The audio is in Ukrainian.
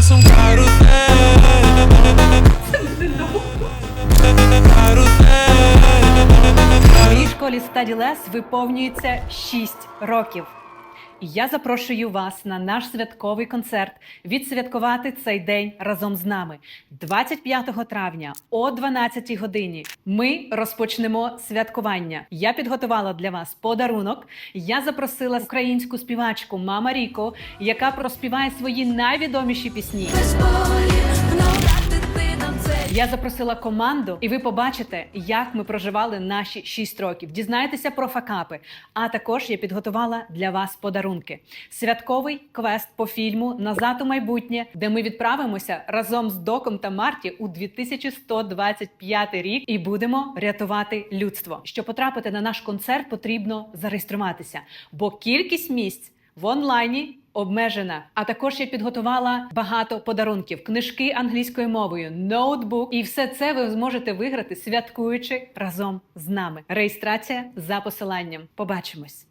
Es un carrusel. Carrusel. Моїй школі Стаділес виповнюється 6 років. Я запрошую вас на наш святковий концерт відсвяткувати цей день разом з нами. 25 травня о 12 годині ми розпочнемо святкування. Я підготувала для вас подарунок. Я запросила українську співачку Мама Ріко, яка проспіває свої найвідоміші пісні. Я запросила команду, і ви побачите, як ми проживали наші 6 років. Дізнаєтеся про факапи. А також я підготувала для вас подарунки: святковий квест по фільму Назад у майбутнє, де ми відправимося разом з Доком та Марті у 2125 рік і будемо рятувати людство. Щоб потрапити на наш концерт, потрібно зареєструватися, бо кількість місць в онлайні обмежена. А також я підготувала багато подарунків: книжки англійською мовою, ноутбук, і все це ви зможете виграти, святкуючи разом з нами. Реєстрація за посиланням. Побачимось.